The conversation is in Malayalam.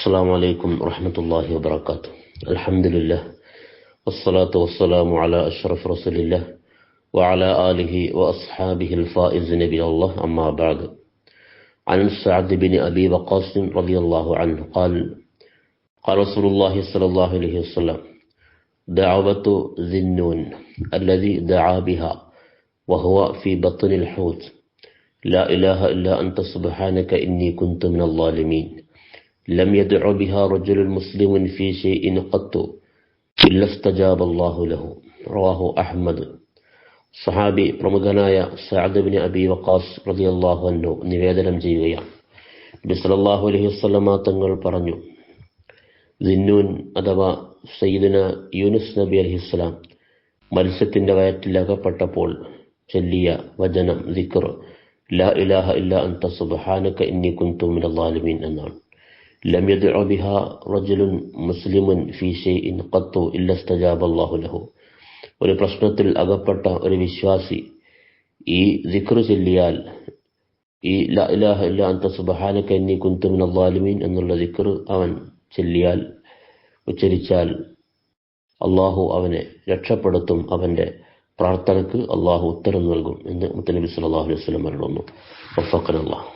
السلام عليكم ورحمة الله وبركاته. الحمد لله والصلاة والسلام على أشرف رسول الله وعلى آله وأصحابه الفائز نبي الله. أما بعد عن سعد بن أبي وقاص رضي الله عنه قال قال رسول الله صلى الله عليه وسلم دعوة ذي النون الذي دعا بها وهو في بطن الحوت. لا إله إلا أنت سبحانك إني كنت من الظالمين. لم يدع بها رجل مسلم في شيء قط إلا استجاب الله له رواه أحمد സഹാബി പ്രമുഖനായ സഅദ് ബിൻ അബി വഖാസ് റളിയല്ലാഹു അൻഹു നിവേദനം ചെയ്യുകയാണ് നബി സല്ലല്ലാഹു അലൈഹി വസല്ലമ തങ്ങൾ പറഞ്ഞു ദിന്നൂൻ അഥവാ സയ്യിദുന യൂനുസ് നബി അലൈഹിസ്സലാം മത്സ്യത്തിന്റെ വയറ്റിൽ അകപ്പെട്ടപ്പോൾ ചൊല്ലിയ വചനം ദിക്ർ ലാ ഇലാഹ ഇല്ല അൻത സുബ്ഹാനക ഇന്നി കുൻതു മിനൽ ളാലിമീൻ എന്നാണ് ലം يدع ബിഹാ റജുലുൻ മുസ്ലിമുൻ ഫീ شيء قط إلا استجاب الله ലഹു ഒരു പ്രശ്നത്തിൽ അകപ്പെട്ട ഒരു വിശ്വാസി ഈ ദിക്ർ ചൊല്ലിയാൽ ഈ ഇലാഹ ഇല്ല അൻത സുബ്ഹാനക ഇന്നി കുൻതു മിനൽ ളാലിമീൻ എന്നുള്ള ദിക്ർ അവൻ ചൊല്ലിയാൽ ഉച്ചരിച്ചാൽ അള്ളാഹു അവനെ രക്ഷപ്പെടുത്തും അവന്റെ പ്രാർത്ഥനയ്ക്ക് അള്ളാഹു ഉത്തരം നൽകും എന്ന് മുത്തനബി സല്ലല്ലാഹു അലൈഹി വസല്ലം പറയുന്നു വഫഖന അല്ലാഹ്